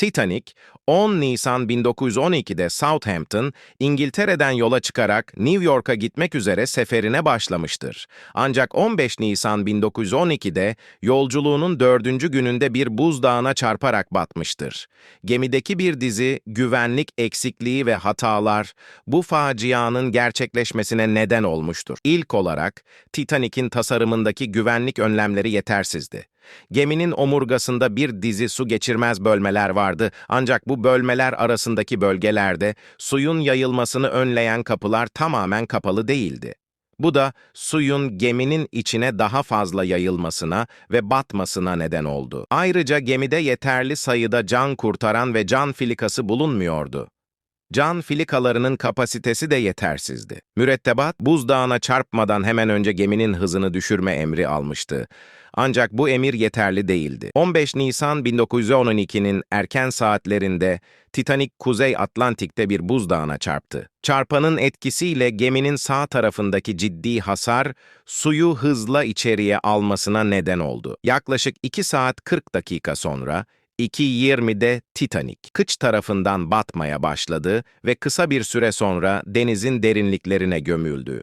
Titanic, 10 Nisan 1912'de Southampton, İngiltere'den yola çıkarak New York'a gitmek üzere seferine başlamıştır. Ancak 15 Nisan 1912'de yolculuğunun dördüncü gününde bir buzdağına çarparak batmıştır. Gemideki bir dizi güvenlik eksikliği ve hatalar bu facianın gerçekleşmesine neden olmuştur. İlk olarak Titanic'in tasarımındaki güvenlik önlemleri yetersizdi. Geminin omurgasında bir dizi su geçirmez bölmeler vardı ancak bu bölmeler arasındaki bölgelerde suyun yayılmasını önleyen kapılar tamamen kapalı değildi. Bu da suyun geminin içine daha fazla yayılmasına ve batmasına neden oldu. Ayrıca gemide yeterli sayıda can kurtaran ve can filikası bulunmuyordu. Can filikalarının kapasitesi de yetersizdi. Mürettebat, buzdağına çarpmadan hemen önce geminin hızını düşürme emri almıştı. Ancak bu emir yeterli değildi. 15 Nisan 1912'nin erken saatlerinde Titanic Kuzey Atlantik'te bir buzdağına çarptı. Çarpanın etkisiyle geminin sağ tarafındaki ciddi hasar suyu hızla içeriye almasına neden oldu. Yaklaşık 2 saat 40 dakika sonra 2.20'de Titanic, kıç tarafından batmaya başladı ve kısa bir süre sonra denizin derinliklerine gömüldü.